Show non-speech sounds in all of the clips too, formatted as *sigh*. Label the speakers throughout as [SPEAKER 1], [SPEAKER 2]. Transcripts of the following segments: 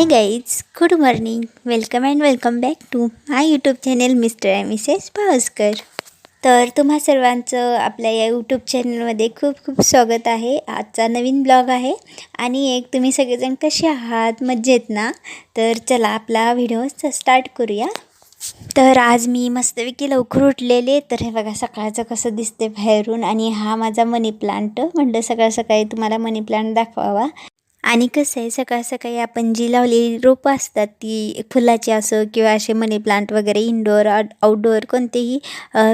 [SPEAKER 1] Hi guys good morning welcome and welcome back to my YouTube channel mister and missus Bhavaskar तर तुम्हा सर्वांचं आपल्या या YouTube चॅनलमध्ये खूप खूप स्वागत आहे. आजचा नवीन ब्लॉग आहे. आणि एक तुम्ही सगळेजण कसे आहात? मज्जेत ना? तर चला आपला व्हिडिओ स्टार्ट करूया. तर आज मी मस्तपैकी लवकर उठलेले. तर हे बघा सकाळचं कसं दिसते बाहेरून. आणि हा माझा मनी प्लांट म्हणलं सकाळ सकाळी तुम्हाला मनी प्लांट दाखवावा. आणि कसं आहे सकाळ सकाळी आपण जी लावलेली रोपं असतात ती फुलाची असो किंवा असे मनी प्लांट वगैरे इनडोअर आउटडोअर कोणतेही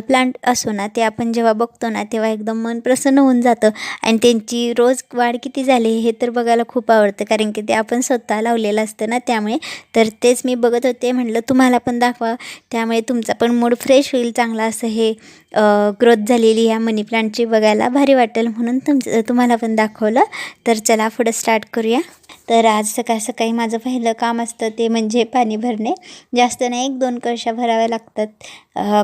[SPEAKER 1] प्लांट असो ना ते आपण जेव्हा बघतो ना तेव्हा एकदम मन प्रसन्न होऊन जातं. आणि त्यांची रोज वाढ किती झाली हे तर बघायला खूप आवडतं. कारण की ते आपण स्वतः लावलेलं असतं ना त्यामुळे. तर तेच मी बघत होते म्हटलं तुम्हाला पण दाखवा. त्यामुळे तुमचा पण मूड फ्रेश होईल चांगला असं हे ग्रोथ झालेली ह्या मनी प्लांटची बघायला भारी वाटेल म्हणून तुमचं तुम्हाला पण दाखवलं. तर चला पुढं स्टार्ट करूया. तर आज सकाळ सकाळी माझं पहिलं काम असतं ते म्हणजे पाणी भरणे. जास्त नाही एक दोन कळशा भराव्या लागतात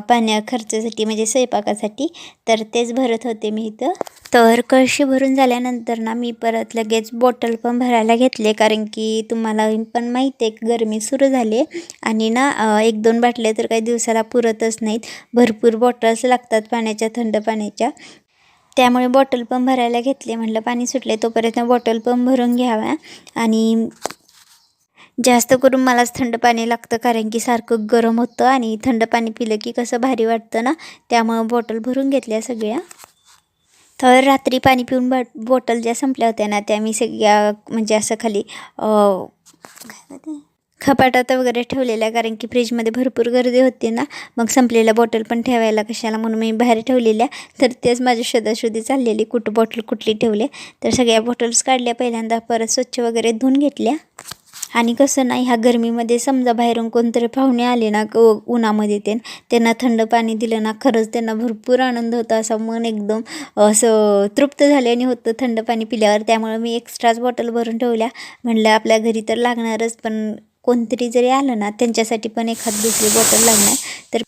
[SPEAKER 1] पाण्या खर्चासाठी म्हणजे स्वयंपाकासाठी. तर तेच भरत होते मी इथं. तर कळशी भरून झाल्यानंतर ना मी परत लगेच बॉटल पण भरायला घेतले. कारण की तुम्हाला पण माहिती आहे गरमी सुरू झाली आणि ना एक दोन बाटल्या तर काही दिवसाला पुरतच नाहीत. भरपूर बॉटल्स लागतात पाण्याच्या थंड पाण्याच्या. त्यामुळे बॉटल पण भरायला घेतले. म्हटलं पाणी सुटले तोपर्यंत बॉटल पण भरून घ्याव्या आणि जास्त करून मलाच थंड पाणी लागतं कारण की सारखं गरम होतं आणि थंड पाणी पिलं की कसं भारी वाटतं ना? त्यामुळं बॉटल भरून घेतल्या सगळ्या. तर रात्री पाणी पिऊन बॉ बॉटल ज्या संपल्या होत्या ना त्या मी सगळ्या म्हणजे असं खाली खपाटात वगैरे ठेवलेल्या कारण की फ्रीजमध्ये भरपूर गर्दी होती ना मग संपलेल्या बॉटल पण ठेवायला कशाला म्हणून मी बाहेर ठेवलेल्या. तर तेच माझ्या शोधाशोधी चाललेली कुठं बॉटल कुठली ठेवले. तर सगळ्या बॉटल्स काढल्या पहिल्यांदा परत स्वच्छ वगैरे धुवून घेतल्या. आणि कसं नाही ह्या गरमीमध्ये समजा बाहेरून कोणतरी पाहुणे आले ना उन्हामध्ये ते त्यांना थंड पाणी दिलं ना खरंच त्यांना भरपूर आनंद होता. असं मन एकदम असं तृप्त झाल्याने होतं थंड पाणी पिल्यावर. त्यामुळं मी एक्स्ट्राच बॉटल भरून ठेवल्या. म्हणलं आपल्या घरी तर लागणारच पण कोणतरी जरी आलं ना त्यांच्यासाठी पण एखाद दुसरी बॉटल लागणार. तर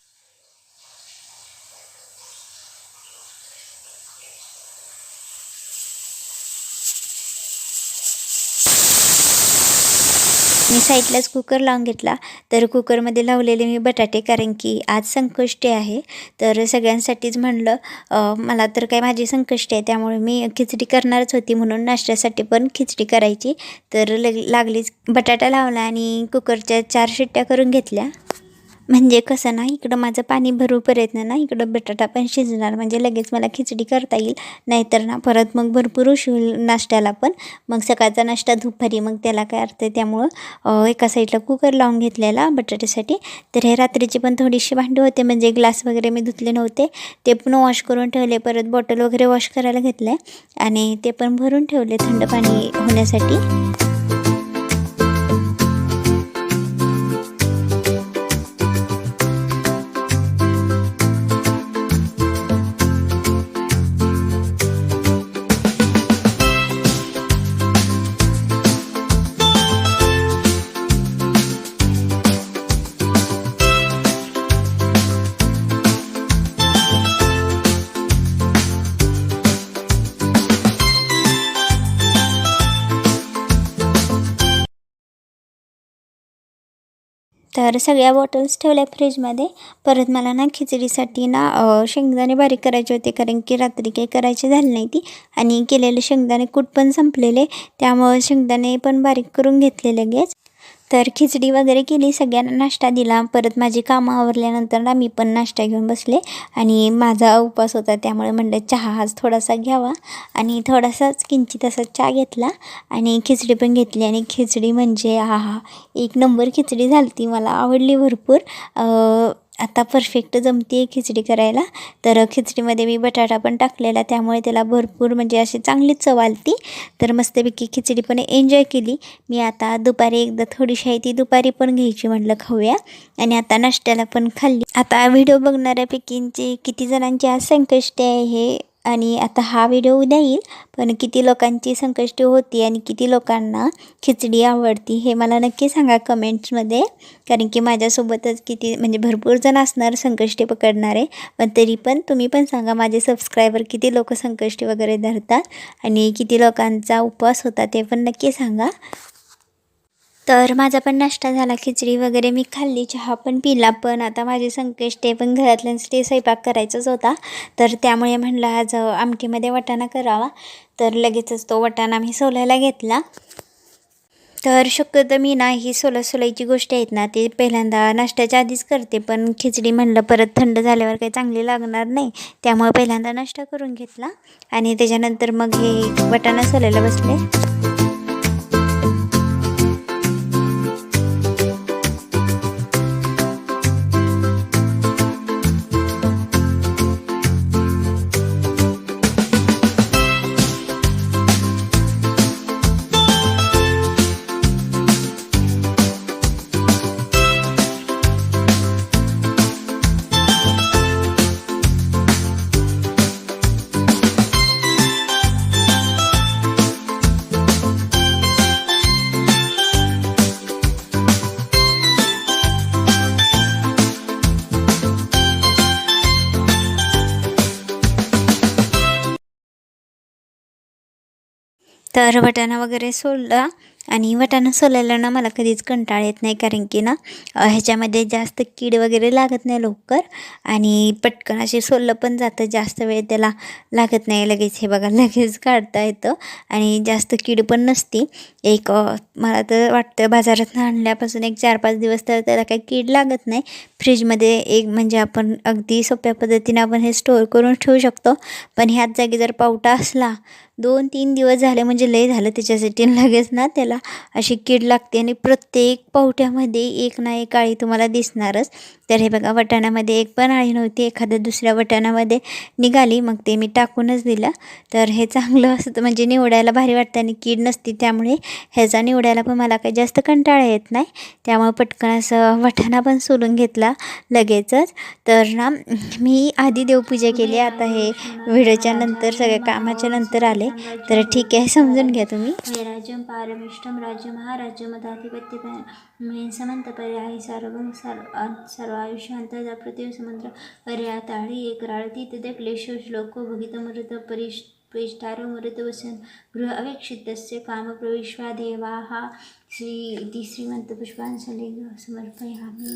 [SPEAKER 1] मी साईडलाच कुकर लावून घेतला. तर कुकरमध्ये लावलेले मी बटाटे कारण की आज संकष्टी आहे. तर सगळ्यांसाठीच म्हणलं मला तर काय माझी संकष्टी आहे त्यामुळे मी खिचडी करणारच होती म्हणून नाश्त्यासाठी पण खिचडी करायची. तर लग लागलीच. बटाटा लावला आणि कुकरच्या चार शिट्ट्या करून घेतल्या. म्हणजे कसं ना इकडं माझं पाणी भरू प्रयत्न ना इकडं बटाटा पण शिजणार. म्हणजे लगेच मला खिचडी करता येईल. नाहीतर ना परत मग भरपूर उशी नाश्त्याला पण. मग सकाळचा नाश्ता दुपारी मग त्याला काय अर्थ आहे? त्यामुळं एका साईडला कुकर लावून घेतलेला बटाट्यासाठी. तर हे रात्रीची पण थोडीशी भांडी होते. म्हणजे ग्लास वगैरे मी धुतले नव्हते. ते पण वॉश करून ठेवले. परत बॉटल वगैरे वॉश करायला घेतलं आणि ते पण भरून ठेवले थंड पाणी होण्यासाठी. तर सगळ्या बॉटल्स ठेवल्या फ्रीजमध्ये परत मला ना खिचडीसाठी ना शेंगदाणे बारीक करायचे होते कारण की रात्री काही करायचे झाले नाही ती. आणि केलेले शेंगदाणे कूट पण संपलेले त्यामुळं शेंगदाणे पण बारीक करून घेतले लगेच तर खिचडी वगैरे केली सगळ्यांना नाश्ता दिला. परत माझी कामं आवरल्यानंतर ना मी पण नाश्ता घेऊन बसले. आणि माझा उपवास होता त्यामुळे म्हणलं चहा आज थोडासा घ्यावा. आणि थोडासाच किंचित असा चहा घेतला आणि खिचडी पण घेतली. आणि खिचडी म्हणजे हा हा एक नंबर खिचडी झाली ती मला आवडली भरपूर. आता परफेक्ट जमते आहे खिचडी करायला. तर खिचडीमध्ये मी बटाटा पण टाकलेला त्यामुळे त्याला भरपूर म्हणजे अशी चांगली चव आली तर मस्तपैकी खिचडी पण एन्जॉय केली. मी आता दुपारी एकदा थोडीशी आहे ती दुपारी पण घ्यायची म्हटलं खाऊया. आणि आता नाश्त्याला पण खाल्ली. आता व्हिडिओ बघणाऱ्यापैकींची किती जणांची आज संकष्टी आहे हे आणि आता हा व्हिडिओ उद्या येईल पण किती लोकांची संकष्टी होती आणि किती लोकांना खिचडी आवडती हे मला नक्की सांगा कमेंट्समध्ये. कारण की माझ्यासोबतच किती म्हणजे भरपूर जण असणार संकष्टी पकडणारे पण तरी पण तुम्ही पण सांगा माझे सबस्क्रायबर किती लोक संकष्टी वगैरे धरतात आणि किती लोकांचा उपवास होता ते पण नक्की सांगा. तर माझा पण नाश्ता झाला खिचडी वगैरे मी खाल्ली चहा पण पिला पण आता माझे संकष्टे पण घरातल्यांसाठी स्वयंपाक करायचाच होता. तर त्यामुळे म्हणलं आज आमटीमध्ये वटाणा करावा. तर लगेचच तो वटाणा मी सोलायला घेतला. तर शक्यतो मी ना ही सोला सोलायची गोष्ट आहेत ना ती पहिल्यांदा नाश्त्याच्या आधीच करते पण खिचडी म्हणलं परत थंड झाल्यावर काही चांगली लागणार नाही त्यामुळे पहिल्यांदा नाश्ता करून घेतला. आणि त्याच्यानंतर मग हे वटाणा सोलायला बसले. तर वाटाणा वगैरे सोलला आणि वाटाणा सोलायला ना मला कधीच कंटाळ येत नाही कारण की ना ह्याच्यामध्ये जास्त कीड वगैरे लागत नाही लवकर आणि पटकन असे सोललं पण जातं जास्त वेळ त्याला लागत नाही लगेच हे बघा *laughs* लगेच काढता येतं आणि जास्त कीड पण नसती. एक मला तर वाटतं बाजारात आणल्यापासून एक चार पाच दिवस तर त्याला काही कीड लागत नाही. फ्रीजमध्ये एक म्हणजे आपण अगदी सोप्या पद्धतीने आपण हे स्टोअर करून ठेवू शकतो. पण ह्याच जागी जर पावटा असला दोन तीन दिवस झाले म्हणजे लय झालं त्याच्यासाठी लगेच ना त्याला अशी कीड लागते आणि प्रत्येक पावट्यामध्ये एक ना एक आळी तुम्हाला दिसणारच. तर हे बघा वटाणामध्ये एक पण आळी नव्हती एखाद्या दुसऱ्या वटाणामध्ये निघाली मग ते मी टाकूनच दिलं. तर हे चांगलं असतं म्हणजे निवडायला भारी वाटतं आणि कीड नसती त्यामुळे ह्याचा निवडायला पण मला काही जास्त कंटाळा येत नाही. त्यामुळे पटकन असं वटाणा पण सोलून घेतला लगेचच. तर ना मी आधी देवपूजा केली आता हे व्हिडिओच्या नंतर सगळ्या कामाच्या नंतर आले. तर ठीक आहे समजून घ्या तुम्ही.
[SPEAKER 2] राज्यम पारमिष्टम राज्य महाराज्य मधाधिपत्य राज्यमधाधिपत्य समंतपर्यायी सर्व सर्व सर्वायुष्यान्तदा पृथिवीसमुद्र पर्याताळी एक राळती तद्या क्लेशो श्लोको भगितमृत परिष् मृत वसन गृह अवेक्षितस्य कामप्रविश्वादेवाः श्री इति श्रीमन्तपुष्पाञ्जलिः समर्पयामि.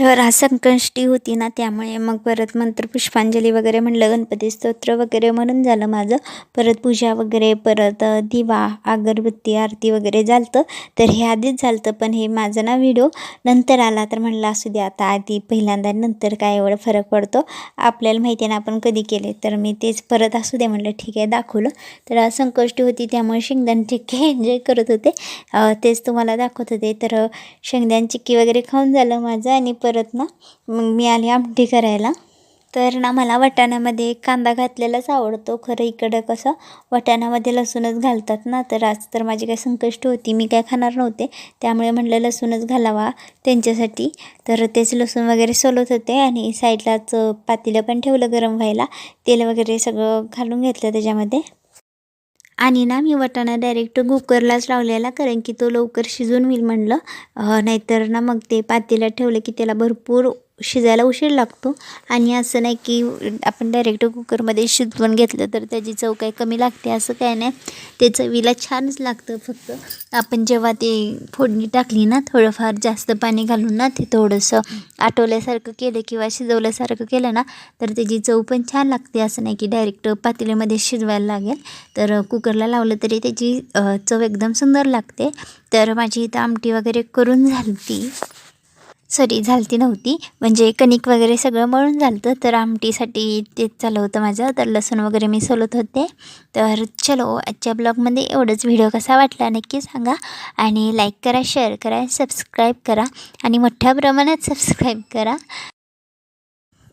[SPEAKER 1] तर आज संकष्टी होती ना त्यामुळे मग परत मंत्र पुष्पांजली वगैरे म्हणलं गणपती स्तोत्र वगैरे म्हणून झालं माझं. परत पूजा वगैरे परत दिवा अगरबत्ती आरती वगैरे झालतं. तर हे आधीच झालतं पण हे माझं ना व्हिडिओ नंतर आला. तर म्हणलं असू दे आता आधी पहिल्यांदा नंतर काय एवढं फरक पडतो? आपल्याला माहिती आहे ना आपण कधी केले? तर मी तेच परत असू दे म्हणलं ठीक आहे दाखवलं. तर आज संकष्टी होती त्यामुळे शेंगदाण चिक्की *laughs* एन्जॉय करत होते. तेच तुम्हाला दाखवत होते. तर शेंगदाण चिक्की वगैरे खाऊन झालं माझं आणि परत परत ना मग मी आली आमटी करायला. तर ना मला वाटाण्यामध्ये कांदा घातलेलाच आवडतो. खरं इकडं कसं वाटाण्यामध्ये लसूणच घालतात ना. तर आज तर माझी काही संकष्ट होती मी काय खाणार नव्हते. त्यामुळे म्हणलं लसूणच घालावा त्यांच्यासाठी. तर तेच लसूण वगैरे सोलत होते आणि साईडलाच पातेलं पण ठेवलं गरम व्हायला. तेल वगैरे सगळं घालून घेतलं त्याच्यामध्ये. आणि ना मी वाटाणा डायरेक्ट कुकरलाच लावलेला कारण की तो लवकर शिजून होईल म्हणलं. नाहीतर ना मग ते पातेल्यात ठेवलं की त्याला भरपूर शिजायला उशीर लागतो. आणि असं नाही की आपण डायरेक्ट कुकरमध्ये शिजवून घेतलं तर त्याची चव काही कमी लागते असं काय नाही. ते चवीला छानच लागतं फक्त. आपण जेव्हा ते फोडणी टाकली ना थोडंफार जास्त पाणी घालून ना ते थोडंसं आटवल्यासारखं केलं किंवा शिजवल्यासारखं केलं ना तर त्याची चव पण छान लागते. असं नाही की डायरेक्ट पातेल्यामध्ये शिजवायला लागेल. तर कुकरला लावलं तरी त्याची चव एकदम सुंदर लागते. तर माझी इथं आमटी वगैरे करून झाली ती सॉरी झालती नव्हती. म्हणजे कणिक वगैरे सगळं मळून झालं तर आमटीसाठी तेच चालू होतं माझं. तर लसूण वगैरे मी सोलत होते. तर चलो आजच्या ब्लॉगमध्ये एवढंच. व्हिडिओ कसा वाटला नक्की सांगा. आणि लाईक करा शेअर करा सबस्क्राईब करा. आणि मोठ्या प्रमाणात सबस्क्राईब करा.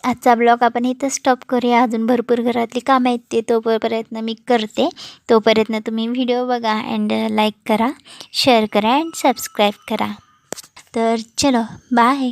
[SPEAKER 1] आजचा ब्लॉग आपण इथं स्टॉप करूया. अजून भरपूर घरातली कामं आहेत ते तो प्रयत्न मी करते. तो प्रयत्न तुम्ही व्हिडिओ बघा अँड लाईक करा शेअर करा अँड सबस्क्राईब करा. तर चलो बाय